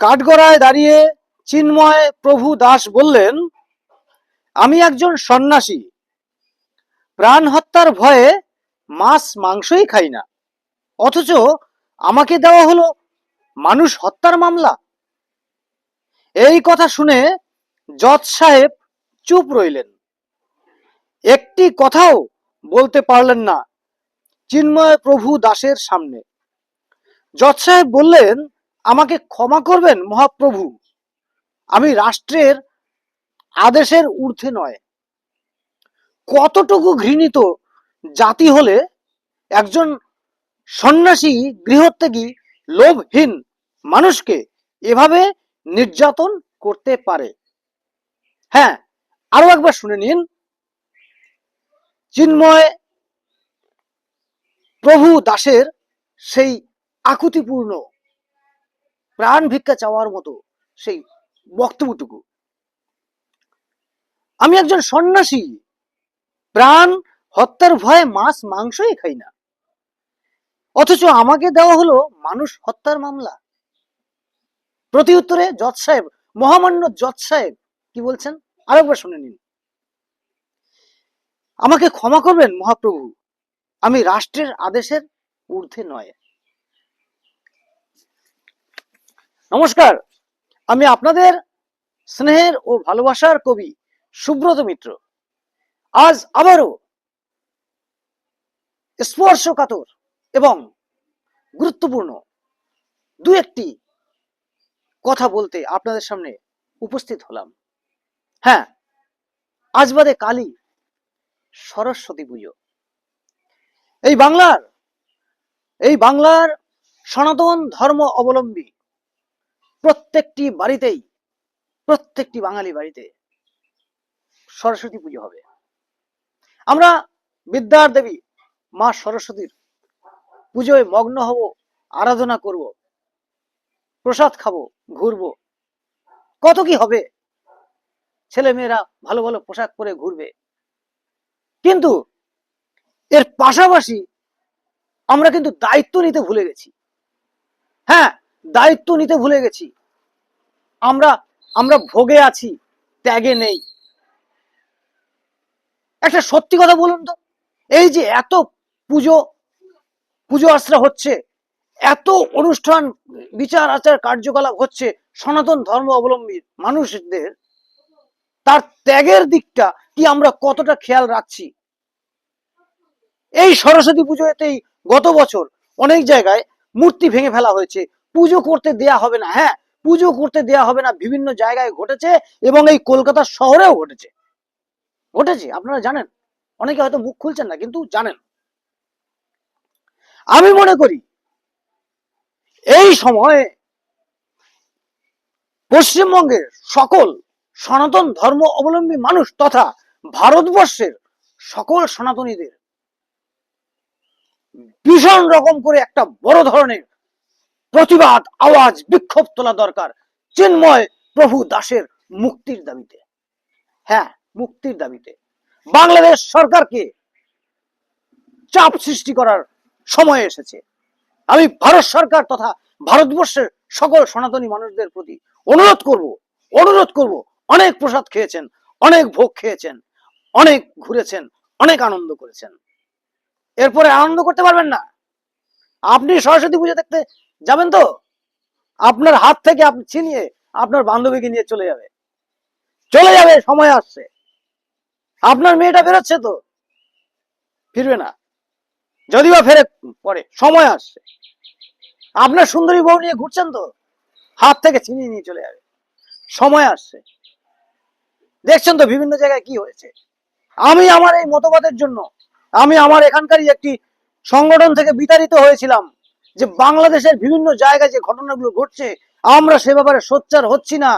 কাঠগড়ায় দাঁড়িয়ে চিন্ময় প্রভু দাস বললেন, আমি একজন সন্ন্যাসী। প্রাণ হত্যার ভয়ে মাছ মাংসই খাই না। অথচ আমাকে দেওয়া হলো মানুষ হত্যার মামলা। এই কথা শুনে জজ সাহেব চুপ রইলেন। একটি কথাও বলতে পারলেন না চিন্ময় প্রভু দাসের সামনে। জজ সাহেব বললেন আমাকে ক্ষমা করবেন, মহাপ্রভু। আমি রাষ্ট্রের আদেশের ঊর্ধ্বে নয়। কতটুকু ঘৃণিত জাতি হলে একজন সন্ন্যাসী গৃহত্যাগী, লোভহীন মানুষকে এভাবে নির্যাতন করতে পারে? হ্যাঁ আরও একবার শুনে নিন। চিন্ময় প্রভু দাসের সেই আকুতিপূর্ণ প্রাণ ভিক্ষা চাওয়ার মতো সেই বক্তব্যটুকু। আমি একজন সন্ন্যাসী, প্রাণ হত্যার ভয়ে মাছ মাংসই খাই না। অথচ আমাকে দেওয়া হলো মানুষ হত্যার মামলা। প্রতি উত্তরে জজ সাহেব, মহামান্য জজ সাহেব কি বলছেন? আরেকবার শুনে নিন। আমাকে ক্ষমা করবেন মহাপ্রভু, আমি রাষ্ট্রের আদেশের ঊর্ধ্বে নয়। নমস্কার। আমি আপনাদের স্নেহের ও ভালোবাসার কবি সুব্রত মিত্র। আজ আবারও স্পর্শকাতর এবং গুরুত্বপূর্ণ দু একটি কথা বলতে আপনাদের সামনে উপস্থিত হলাম। হ্যাঁ আজ বাদে কালী সরস্বতী পুজো। এই বাংলার এই বাংলার সনাতন ধর্ম অবলম্বী প্রত্যেকটি বাড়িতেই, প্রত্যেকটি বাঙালি বাড়িতে সরস্বতী পুজো হবে। আমরা বিদ্যার দেবী মা সরস্বতীর পুজোয় মগ্ন হব, আরাধনা করব, প্রসাদ খাব, ঘুরবো। কত কি হবে? ছেলে মেয়েরা ভালো ভালো পোশাক পরে ঘুরবে। কিন্তু এর পাশাপাশি আমরা কিন্তু দায়িত্ব নিতে ভুলে গেছি। হ্যাঁ দায়িত্ব নিতে ভুলে গেছি। আমরা আমরা ভোগে আছি, ত্যাগে নেই। একটা সত্যি কথা বলুন তো, এই যে এত পুজো পুজো আশ্রা হচ্ছে, এত অনুষ্ঠান, বিচার, আচার, কার্যকলাপ হচ্ছে সনাতন ধর্ম অবলম্বী মানুষদের, তার ত্যাগের দিকটা কি আমরা কতটা খেয়াল রাখছি? এই সরস্বতী পুজোতেই গত বছর অনেক জায়গায় মূর্তি ভেঙে ফেলা হয়েছে পুজো করতে দেয়া হবে না হ্যাঁ পুজো করতে দেয়া হবে না, বিভিন্ন জায়গায় ঘটেছে এবং এই কলকাতা শহরেও ঘটেছে। ঘটেছে, আপনারা জানেন। অনেকে হয়তো মুখ খুলছেন না, কিন্তু জানেন। আমি মনে করি, এই সময়ে পশ্চিমবঙ্গের সকল সনাতন ধর্ম অবলম্বী মানুষ তথা ভারতবর্ষের সকল সনাতনীদের ভীষণ রকম করে একটা বড় ধরনের প্রতিবাদ, আওয়াজ, বিক্ষোভ তোলা দরকার। চিন্ময় প্রভু দাসের মুক্তির দাবিতে। হ্যাঁ মুক্তির দাবিতে। বাংলাদেশ সরকারকে চাপ সৃষ্টি করার সময় এসেছে। আমি ভারত সরকার তথা ভারতবর্ষের সকল সনাতনী মানুষদের প্রতি অনুরোধ করব অনুরোধ করব, অনেক প্রসাদ খেয়েছেন, অনেক ভোগ খেয়েছেন, অনেক ঘুরেছেন, অনেক আনন্দ করেছেন। এরপরে আনন্দ করতে পারবেন না। আপনি সরস্বতী পুজো দেখতে যাবেন তো? আপনার হাত থেকে আপনি ছিনিয়ে আপনার বান্ধবীকে নিয়ে চলে যাবে। চলে যাবে, সময় আসছে। আপনার মেয়েটা বেরোচ্ছে তো? ফিরবে না। যদি বা ফেরে পরে সময় আসছে। আপনার সুন্দরী বউ নিয়ে ঘুরছেন তো? হাত থেকে ছিনিয়ে নিয়ে চলে যাবে। সময় আসছে। দেখছেন তো বিভিন্ন জায়গায় কি হয়েছে? আমি আমার এই মতবাদের জন্য, আমি আমার এখানকারই একটি সংগঠন থেকে বিতাড়িত হয়েছিলাম। যে বাংলাদেশের বিভিন্ন জায়গায় যে ঘটনাগুলো ঘটছে, আমরা সে ব্যাপারে সোচ্চার হচ্ছি না।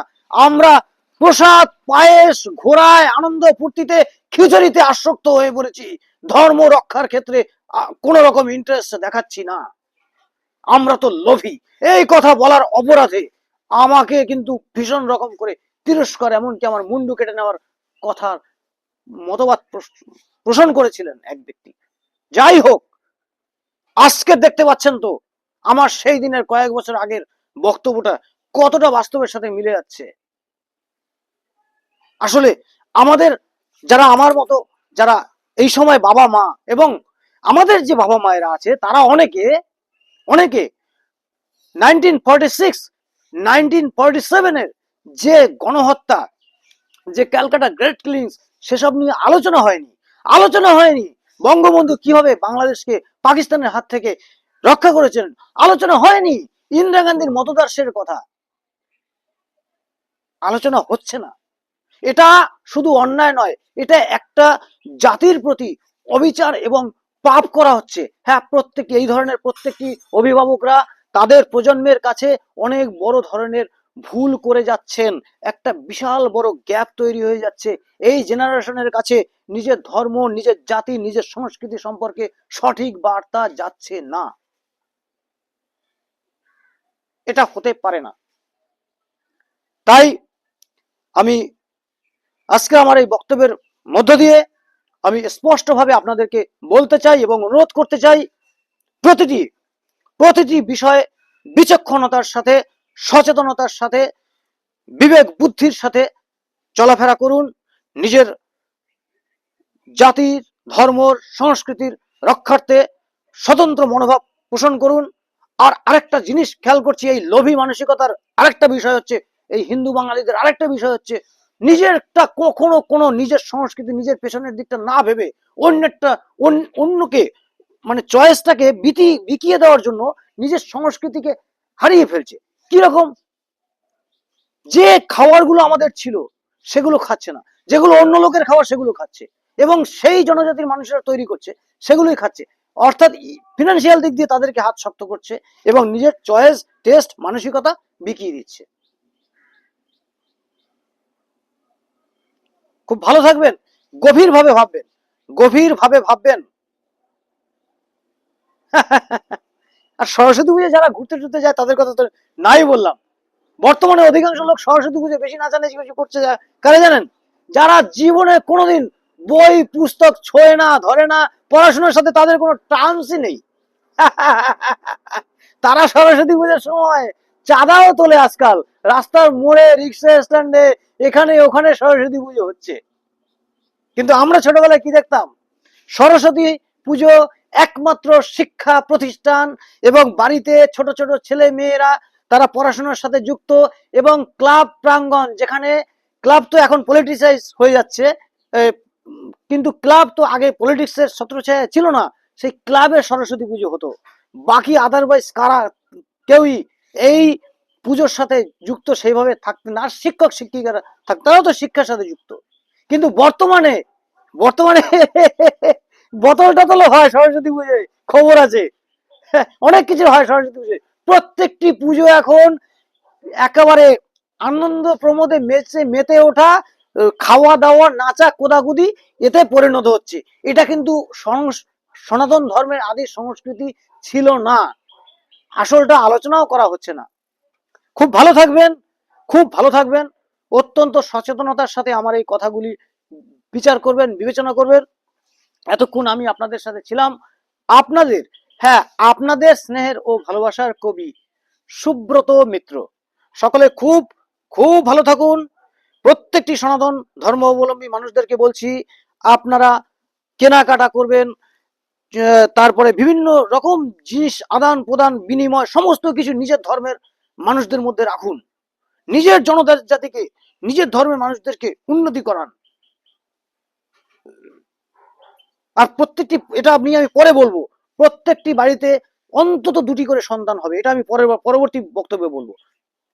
আমরা প্রসাদ, পায়েস, ঘোড়ায়, আনন্দ ফুর্তিতে, খিচুড়িতে আসক্ত হয়ে পড়েছি। ধর্ম রক্ষার ক্ষেত্রে কোনো রকম ইন্টারেস্ট দেখাচ্ছি না। আমরা তো লোভী। এই কথা বলার অপরাধে আমাকে কিন্তু ভীষণ রকম করে তিরস্কার, এমনকি আমার মুন্ডু কেটে নেওয়ার কথার মতবাদ পোষণ করেছিলেন এক ব্যক্তি। যাই হোক, আজকে দেখতে পাচ্ছেন তো আমার সেই দিনের কয়েক বছর আগের বক্তব্যটা কতটা বাস্তবের সাথে মিলে যাচ্ছে? আসলে আমাদের যারা আমার মতো, যারা এই সময় বাবা মা এবং আমাদের যে বাবা মায়েরা আছে, তারা অনেকে অনেকে nineteen forty six nineteen forty সেভেনের যে গণহত্যা, যে ক্যালকাটা গ্রেট ক্লিনস সেসব নিয়ে আলোচনা হয়নি। আলোচনা হয়নি বঙ্গবন্ধু কীভাবে বাংলাদেশকে পাকিস্তানের হাত থেকে রক্ষা করেছেন। আলোচনা হয়নি। ইন্দিরা গান্ধীর মতদর্শের কথা। আলোচনা হচ্ছে না। এটা শুধু অন্যায় নয়, এটা একটা জাতির প্রতি অবিচার এবং পাপ করা হচ্ছে। হ্যাঁ প্রত্যেক এই ধরনের প্রত্যেকটি অভিভাবকরা তাদের প্রজন্মের কাছে অনেক বড় ধরনের ভুল করে যাচ্ছেন। একটা বিশাল বড় গ্যাপ তৈরি হয়ে যাচ্ছে। এই জেনারেশনের কাছে নিজের ধর্ম, নিজের জাতি, নিজের সংস্কৃতি সম্পর্কে সঠিক বার্তা যাচ্ছে না। এটা হতে পারে না। তাই আমি আজকে আমার এই বক্তব্যের মধ্য দিয়ে আমি স্পষ্টভাবে আপনাদেরকে বলতে চাই এবং অনুরোধ করতে চাই, প্রতিটি প্রতিটি বিষয়ে বিচক্ষণতার সাথে, সচেতনতার সাথে, বিবেক বুদ্ধির সাথে চলাফেরা করুন। নিজের জাতির ধর্ম সংস্কৃতির রক্ষার্থে স্বতন্ত্র মনোভাব পোষণ করুন। আর আরেকটা জিনিস খেয়াল করছি, এই লোভী মানসিকতার আরেকটা বিষয় হচ্ছে, এই হিন্দু বাঙালিদের আরেকটা বিষয় হচ্ছে, নিজেরটা কখনো কোনো নিজের সংস্কৃতি, নিজের পেছনের দিকটা না ভেবে অন্যেরটা অন্য- অন্যকে মানে চয়েসটাকে বিতি, বিকিয়ে দেওয়ার জন্য নিজের সংস্কৃতিকে হারিয়ে ফেলছে। কীরকম? যে খাবারগুলো আমাদের ছিল, সেগুলো খাচ্ছে না। যেগুলো অন্য লোকের খাবার, সেগুলো খাচ্ছে। এবং সেই জনজাতির মানুষেরা তৈরি করছে, সেগুলোই খাচ্ছে। অর্থাৎ ফিনান্সিয়াল দিক দিয়ে তাদেরকে হাত শক্ত করছে এবং নিজের চয়েস টেস্ট মানসিকতা বিকিয়ে দিচ্ছে। খুব ভালো থাকবেন গভীর ভাবে ভাববেন গভীর ভাবে ভাববেন। আর সরস্বতী পুজো যারা ঘুরতে টুরতে যায়, তাদের কথা তো নাই বললাম। বর্তমানে অধিকাংশ লোক সরস্বতী পুজো বেশি নাচানাচি বেশি করছে কারে জানেন? যারা জীবনে কোনোদিন বই, পুস্তক ছোঁয় না, ধরে না পড়াশোনার সাথে তাদের কোনো টার্মসই নেই। তারা সরস্বতী পুজোর সময় চাঁদাও তোলে আজকাল। রাস্তার মোড়ে, রিক্সা স্ট্যান্ডে, এখানে, ওখানে সরস্বতী পুজো হচ্ছে। কিন্তু আমরা ছোটবেলায় কি দেখতাম? সরস্বতী পুজো একমাত্র শিক্ষা প্রতিষ্ঠান এবং বাড়িতে ছোট ছোট ছেলে মেয়েরা তারা পড়াশোনার সাথে যুক্ত এবং ক্লাব প্রাঙ্গণ যেখানে, ক্লাব তো এখন পলিটিসাইজ হয়ে যাচ্ছে কিন্তু ক্লাব তো আগে পলিটিক্সের ছত্রছায়া ছিল না, সেই ক্লাবে সরস্বতী পুজো হতো। বাকি আদারওয়াইজ কারা, কেউই এই পুজোর সাথে যুক্ত সেইভাবে থাকতেন আর শিক্ষক, শিক্ষিকারা থাকতেন তারাও তো শিক্ষার সাথে যুক্ত। কিন্তু বর্তমানে বর্তমানে বোতল টতলও হয় সরস্বতী পুজোয়, খবর আছে। অনেক কিছু হয় সরস্বতী পুজোয়। প্রত্যেকটি পুজো এখন একেবারে আনন্দ প্রমোদে মেচে, মেতে ওঠা খাওয়া দাওয়া নাচা কোদাকুদি এতে পরিণত হচ্ছে। এটা কিন্তু সনাতন ধর্মের আদি সংস্কৃতি ছিল না। আসলটা আলোচনাও করা হচ্ছে না। খুব ভালো থাকবেন, খুব ভালো থাকবেন। অত্যন্ত সচেতনতার সাথে আমার এই কথাগুলি বিচার করবেন, বিবেচনা করবেন। এতক্ষণ আমি আপনাদের সাথে ছিলাম। আপনাদের হ্যাঁ আপনাদের স্নেহের ও ভালোবাসার কবি সুব্রত মিত্র। সকলে খুব খুব ভালো থাকুন। প্রত্যেকটি সনাতন ধর্ম অবলম্বী মানুষদেরকে বলছি, আপনারা কেনাকাটা করবেন তারপরে বিভিন্ন রকম জিনিস আদান প্রদান বিনিময় সমস্ত কিছু নিজের ধর্মের মানুষদের মধ্যে রাখুন। নিজের জনজাতিকে নিজের ধর্মের মানুষদেরকে উন্নতি করান। আর প্রত্যেকটি, এটা আপনি, আমি পরে বলব, প্রত্যেকটি বাড়িতে অন্তত দুটি করে সন্তান হবে, এটা আমি পরের পরবর্তী বক্তব্যে বলব।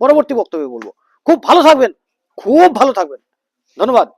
পরবর্তী বক্তব্যে বলব। খুব ভালো থাকবেন। খুব ভালো থাকবেন। ধন্যবাদ।